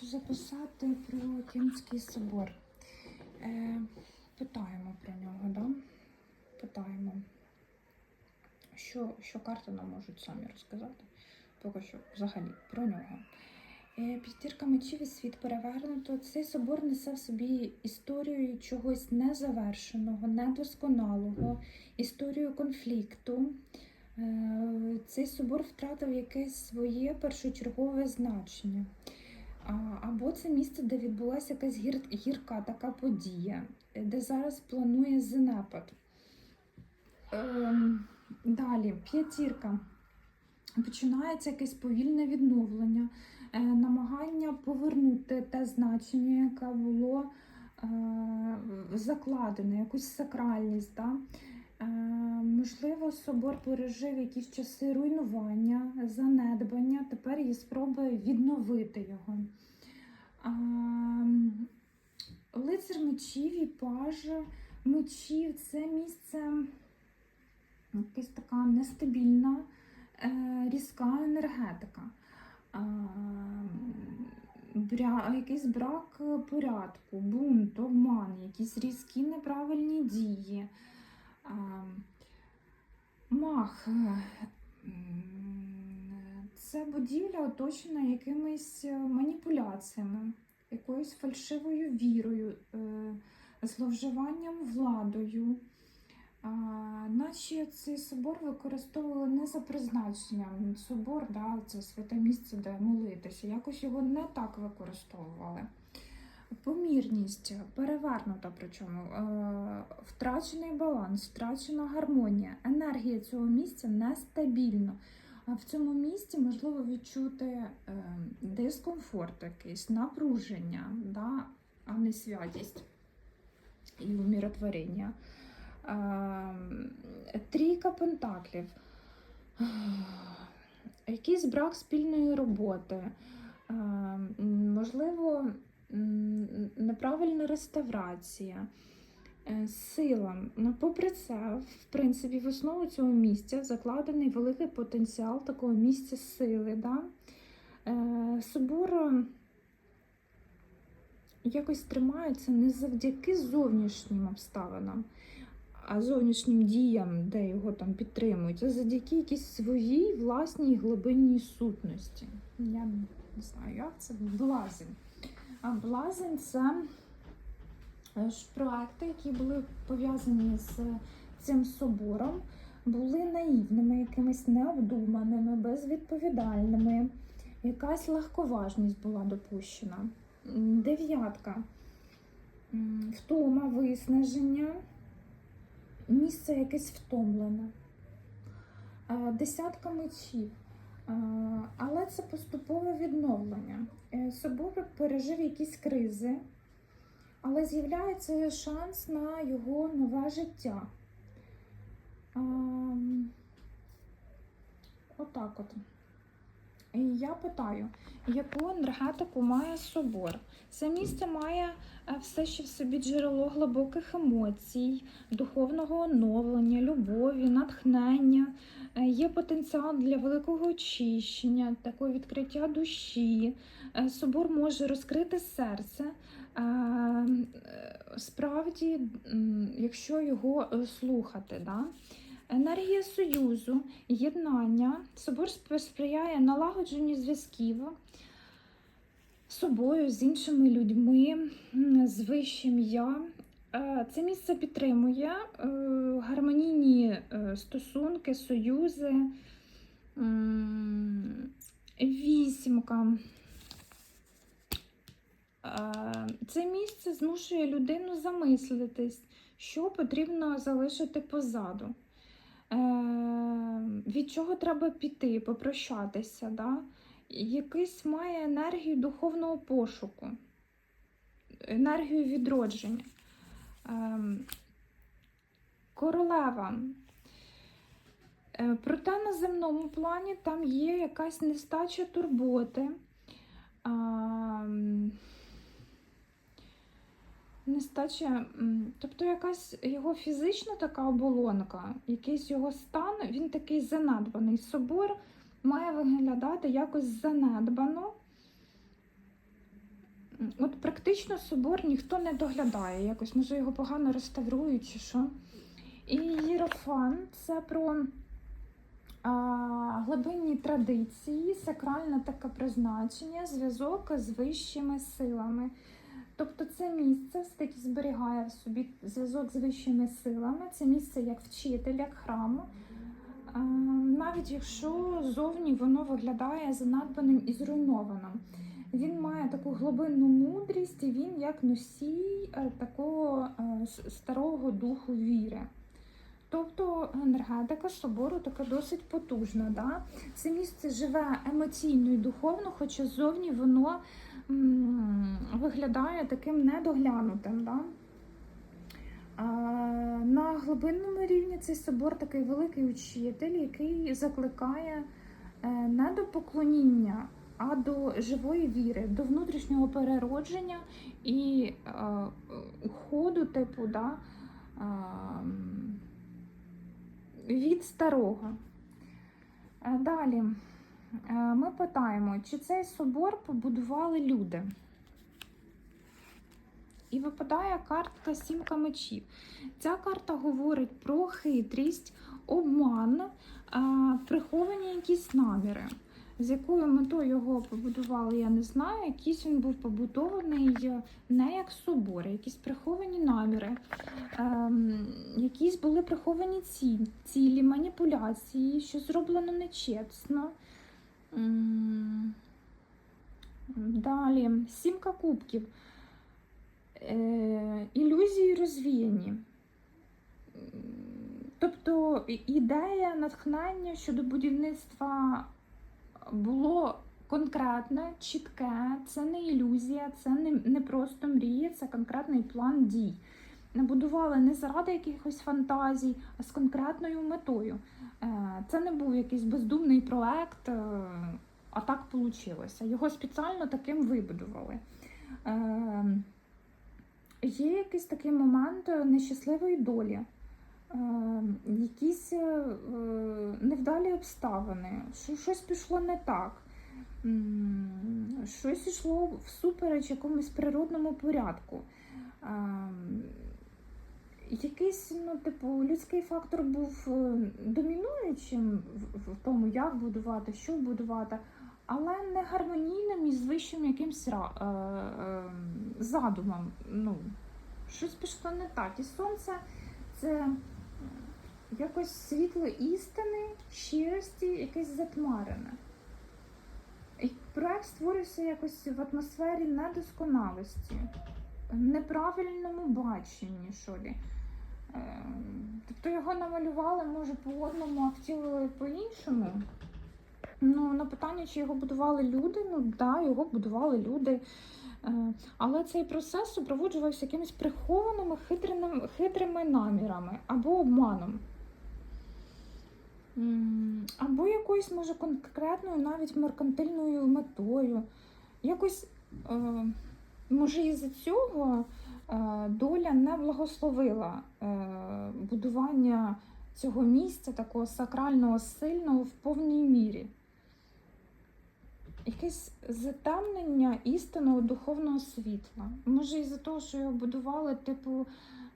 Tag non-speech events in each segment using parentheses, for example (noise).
хочу записати про Київський собор. Е, питаємо про нього, да? Питаємо, що, що карти нам можуть самі розказати. Поки що взагалі про нього. Е, П'ятірка мечів і світ перевернуто. Цей собор несе в собі історію чогось незавершеного, недосконалого, історію конфлікту. Е, Цей собор втратив якесь своє першочергове значення. Або це місце, де відбулася якась гір, гірка така подія, е, де зараз планує занепад. Ем, далі, п'ятірка. Починається якесь повільне відновлення, е, намагання повернути те значення, яке було е, закладене, якусь сакральність. Да? Можливо, собор пережив якісь часи руйнування, занедбання, тепер є спроби відновити його. Лицар мечів і паж мечів це місце якась така нестабільна, е, різка енергетика. Якийсь брак порядку, бунт, обман, якісь різкі неправильні дії. Мах. Це будівля оточена якимись е, маніпуляціями, якоюсь фальшивою вірою, е, зловживанням владою. Наче цей собор використовували не за призначенням. Собор, да, це святе місце, де молитися. Якось його не так використовували. Помірність перевернута, причому е, втрачений баланс, втрачена гармонія, енергія цього місця нестабільна. А в цьому місці можливо відчути е, дискомфорт, якийсь напруження, да, а не святість і умиротворення. Е, Трійка пентаклів, якийсь брак спільної роботи, е, можливо, неправильна реставрація, сила. Ну, Попри це, в принципі, в основу цього місця закладений великий потенціал такого місця сили. Да? Е, Собор е, якось тримається не завдяки зовнішнім обставинам, а зовнішнім діям, де його там підтримують, а завдяки якійсь своїй власній глибинній сутності. Я не знаю, як це блазень. А блазень це е, проекти, які були пов'язані з цим собором, були наївними, якимись необдуманими, безвідповідальними. Якась легковажність була допущена. Дев'ятка. Втома, виснаження, місце якесь втомлене. Е, Десятка мечів. Е, Але це поступове відновлення. Е, Собор пережив якісь кризи, але з'являється шанс на його нове життя. Ем, Отак от. І я питаю, яку енергетику має собор? Це місце має е, все ще в собі джерело глибоких емоцій, духовного оновлення, любові, натхнення. Е, Є потенціал для великого очищення, такого відкриття душі. Е, Собор може розкрити серце. Е, е, Справді, якщо його е, слухати, да? енергія союзу, єднання. Собор сприяє налагодженню зв'язків з собою, з іншими людьми, з вищим я. Це місце підтримує гармонійні стосунки, союзи. Вісімка. Е, Це місце змушує людину замислитись, що потрібно залишити позаду. Е, Від чого треба піти, попрощатися. Да? Якийсь має енергію духовного пошуку, енергію відродження. Ем, Королева. Е, Проте на земному плані там є якась нестача турботи. Нестача, тобто якась його фізична така оболонка, якийсь його стан, він такий занедбаний. Собор має виглядати якось занедбано. От практично собор ніхто не доглядає якось, може його погано реставрують чи що. І Єрофан це про а, глибинні традиції, сакральне таке призначення, зв'язок з вищими силами. Тобто це місце все-таки зберігає в собі зв'язок з вищими силами, це місце як вчитель, як храм. Навіть якщо зовні воно виглядає занедбаним і зруйнованим. Він має таку глибинну мудрість, і він як носій е, такого е, старого духу віри. Тобто енергетика собору така досить потужна. Да? Це місце живе емоційно і духовно, хоча зовні воно виглядає таким недоглянутим. Да? На глибинному рівні цей собор такий великий учитель, який закликає е, не до поклоніння, а до живої віри, до внутрішнього переродження і е, уходу, типу, да, від старого. Е, Далі ми питаємо, чи цей собор побудували люди? І випадає картка сімка мечів. Ця карта говорить про хитрість, обман, е, приховані якісь наміри. З якою метою його побудували, я не знаю. Якийсь він був побудований е, не як собор, якісь приховані наміри, ем, якісь були приховані ці, цілі, маніпуляції, що зроблено нечесно. Далі, сімка кубків. Е, ілюзії розвіяні. Тобто ідея натхнення щодо будівництва було конкретне, чітке, це не ілюзія, це не, не просто мрія, це конкретний план дій. Набудували не заради якихось фантазій, а з конкретною метою. Е, Це не був якийсь бездумний проект, е, а так вийшло. Його спеціально таким вибудували. Е, Є якийсь такий момент нещасливої долі, якісь невдалі обставини, що щось пішло не так, щось йшло всупереч якомусь природному порядку. Якийсь, ну, типу, людський фактор був е, домінуючим в, тому, як будувати, що будувати, але не гармонійним із вищим якимсь е, е, задумом. Ну, щось пішло не так. І сонце це якось світло істини, щирості, якесь затьмарене. І проект створився якось в атмосфері недосконалості, неправильному баченні, що лі. Тобто його намалювали, може, по одному, а втілили по-іншому. Ну, на питання, чи його будували люди, ну так, да, його будували люди. Е, Але цей процес супроводжувався якимись прихованими хитрими, хитрими намірами або обманом. Або якоюсь, може, конкретною, навіть меркантильною метою. Якось, е, може, із-за цього доля не благословила е, будування цього місця, такого сакрального, сильного в повній мірі. Якесь затемнення істинного духовного світла. Може, із-за того, що його будували, типу,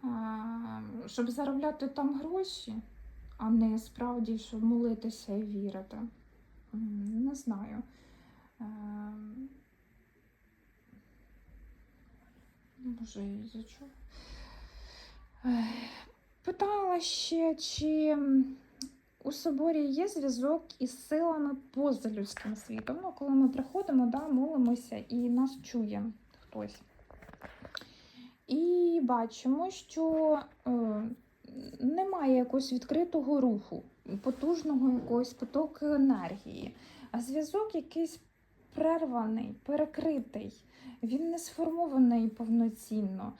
е, щоб заробляти там гроші, а не справді, щоб молитися і вірити. Не знаю. Е, Може, за чого? Питала ще, чи у соборі є зв'язок із силами поза людським світом. Ну, коли ми приходимо, да, молимося і нас чує хтось. І бачимо, що е, немає якогось відкритого руху, потужного якогось потоку енергії, а зв'язок якийсь прерваний, перекритий, він не сформований повноцінно.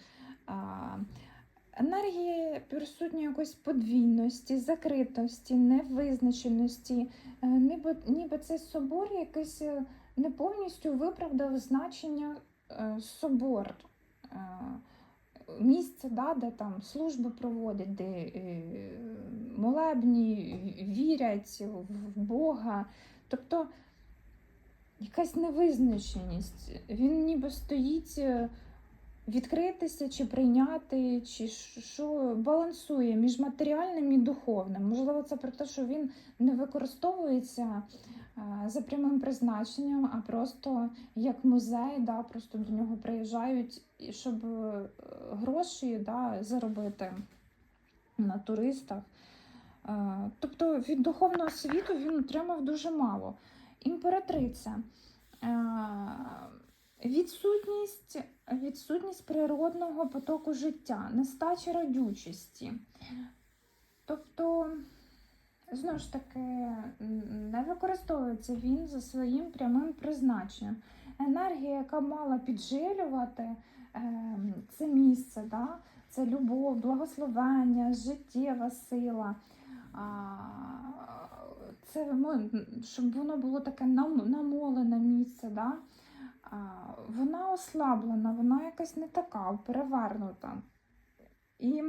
Енергії присутні якоїсь подвійності, закритості, невизначеності, Е, ніби, ніби цей собор якийсь е, не повністю виправдав значення е, собор. Місце, да, де там служби проводять, де молебні вірять в Бога. Тобто якась невизначеність. Він ніби стоїть е, відкритися чи прийняти, чи що балансує між матеріальним і духовним. Можливо, це про те, що він не використовується е, за прямим призначенням, а просто як музей, да, просто до нього приїжджають, щоб е, гроші да, заробити на туристах. Тобто від духовного світу він отримав дуже мало. Імператриця. Е, Відсутність, відсутність природного потоку життя, нестача родючості. Тобто, знову ж таки, не використовується він за своїм прямим призначенням. Енергія, яка мала піджилювати е, це місце, да? це любов, благословення, життєва сила. Це ну, щоб воно було таке намолене місце. Да? А, Вона ослаблена, вона якась не така, перевернута. І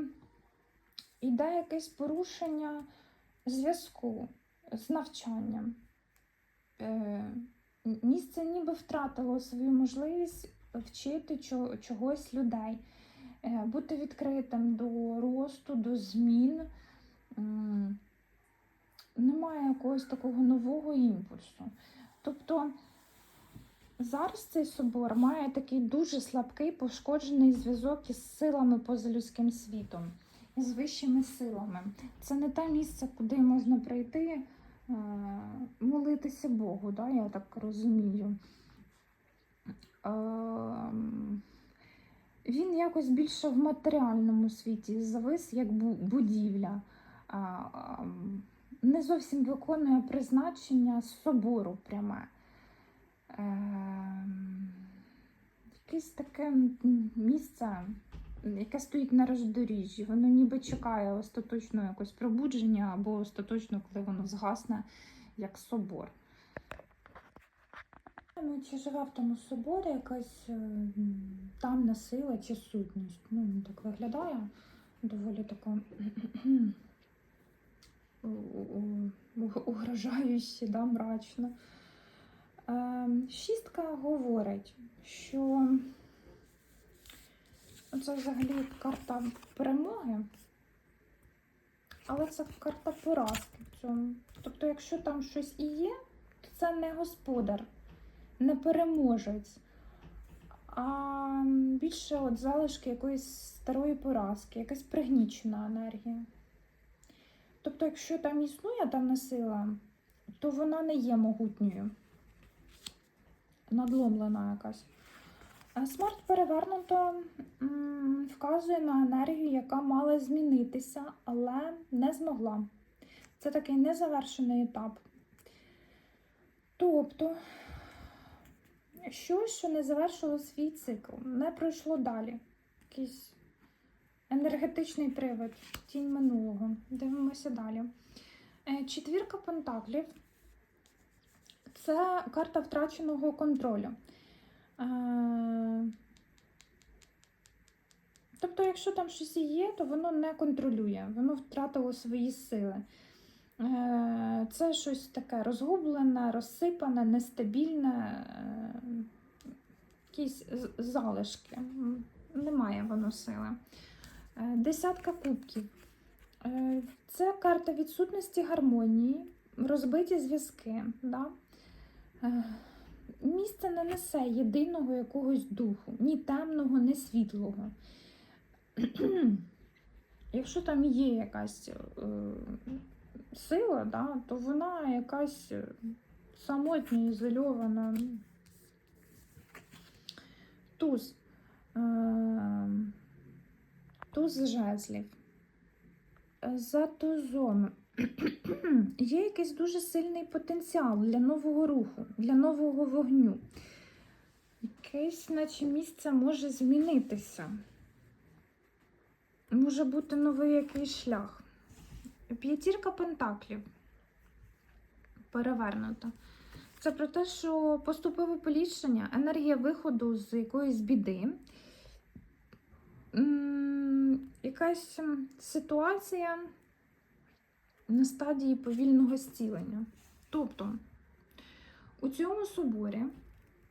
йде якесь порушення зв'язку з навчанням. Е, Місце ніби втратило свою можливість вчити чогось людей, е, бути відкритим до росту, до змін. Немає якогось такого нового імпульсу. Тобто зараз цей собор має такий дуже слабкий пошкоджений зв'язок із силами позалюдським світом, із вищими силами. Це не те місце, куди можна прийти, е, молитися Богу, да, я так розумію. Ем, Він якось більше в матеріальному світі завис як будівля. Не зовсім виконує призначення собору пряме. Ем, Якесь таке місце, яке стоїть на роздоріжжі. Воно ніби чекає остаточного якось пробудження або остаточно, коли воно згасне, як собор. Ну, чи живе в тому соборі якась е, м, тамна сила чи сутність? Ну, так виглядає доволі у- угрожающе, да, мрачно. Е, Шістка говорить, що це взагалі карта перемоги, але це карта поразки в цьому. Тобто, якщо там щось і є, то це не господар, не переможець, а більше от залишки якоїсь старої поразки, якась пригнічена енергія. Тобто, якщо там існує там сила, то вона не є могутньою надломлена якась. А Смерть перевернуто вказує на енергію, яка мала змінитися, але не змогла. Це такий незавершений етап. Тобто, щось, що не завершило свій цикл, не пройшло далі. Якийсь енергетичний привид, тінь минулого. Дивимося далі. Е, Четвірка пентаклів це карта втраченого контролю. Е, Тобто, якщо там щось є, то воно не контролює, воно втратило свої сили. Е, Це щось таке розгублене, розсипане, нестабільне, якісь залишки. Немає воно сили. Е, Десятка кубків. Е, Це карта відсутності гармонії, розбиті зв'язки. Да? Е, Місце не несе єдиного якогось духу, ні темного, ні світлого. (clears throat) Якщо там є якась е, сила, да, то вона якась самотня, ізольована. Туз. Е, туз жезлів. Е, За тузом (clears throat) є якийсь дуже сильний потенціал для нового руху, для нового вогню. Якесь, наче місце може змінитися. Може бути новий якийсь шлях. П'ятірка пентаклів перевернута. Це про те, що поступове поліпшення, енергія виходу з якоїсь біди. Якась ситуація на стадії повільного зцілення. Тобто У цьому соборі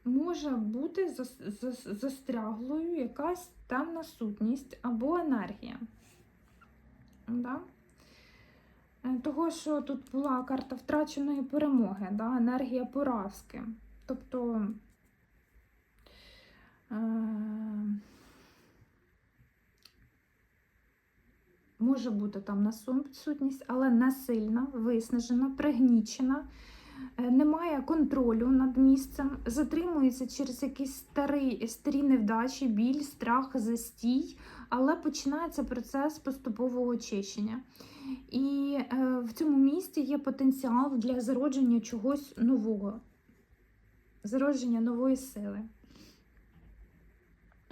може бути зас- зас- застряглою якась темна сутність або енергія. Да? Е, Того, що тут була карта втраченої перемоги, да? енергія поразки. Тобто. Е- може бути там насутність, але не сильна, виснажена, пригнічена, е, немає контролю над місцем, затримується через якісь старі, старі невдачі, біль, страх, застій, але починається процес поступового очищення. І е, в цьому місці є потенціал для зародження чогось нового, зародження нової сили.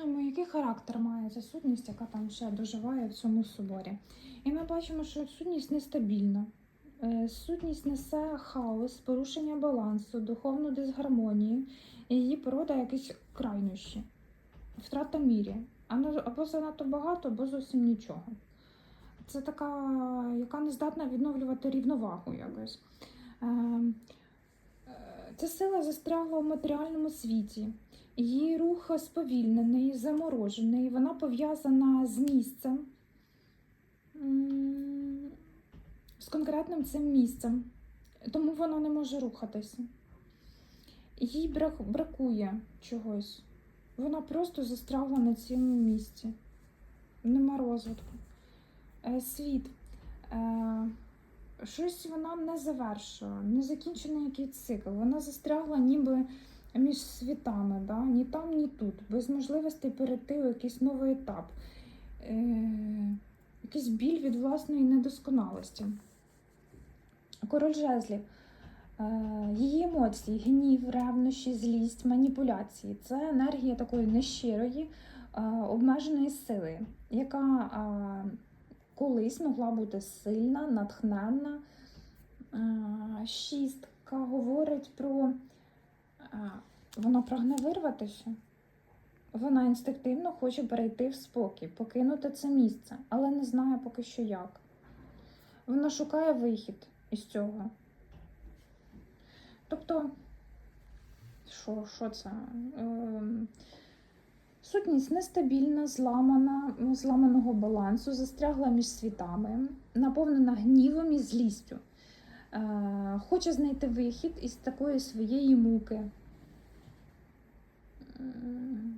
Який характер має ця сутність, яка там ще доживає в цьому соборі? І ми бачимо, що сутність нестабільна. Е, Сутність несе хаос, порушення балансу, духовну дисгармонію, і її порода якісь крайнощі, втрата мірі. Або занадто багато, або зовсім нічого. Це така, яка не здатна відновлювати рівновагу якось. Е, е, Ця сила застрягла в матеріальному світі. Її рух сповільнений, заморожений, вона пов'язана з місцем, з конкретним цим місцем, тому вона не може рухатися. Їй бракує чогось. Вона просто застрягла на цьому місці. Нема розвитку. Е, Світ. Е, Щось вона не завершує, не закінчений якийсь цикл. Вона застрягла ніби між світами, да? ні там, ні тут, без можливості перейти у якийсь новий етап, е- якийсь біль від власної недосконалості. Король жезлів. Е, Її емоції, гнів, ревнощі, злість, маніпуляції це енергія такої нещирої, е, обмеженої сили, яка е, колись могла бути сильна, натхненна. Е, Шістка говорить про Вона прагне вирватися. Вона інстинктивно хоче перейти в спокій, покинути це місце, але не знає поки що як. Вона шукає вихід із цього. Тобто, що, що це? Ем, Сутність нестабільна, зламана, зламаного балансу, застрягла між світами, наповнена гнівом і злістю. Е, Хоче знайти вихід із такої своєї муки. М,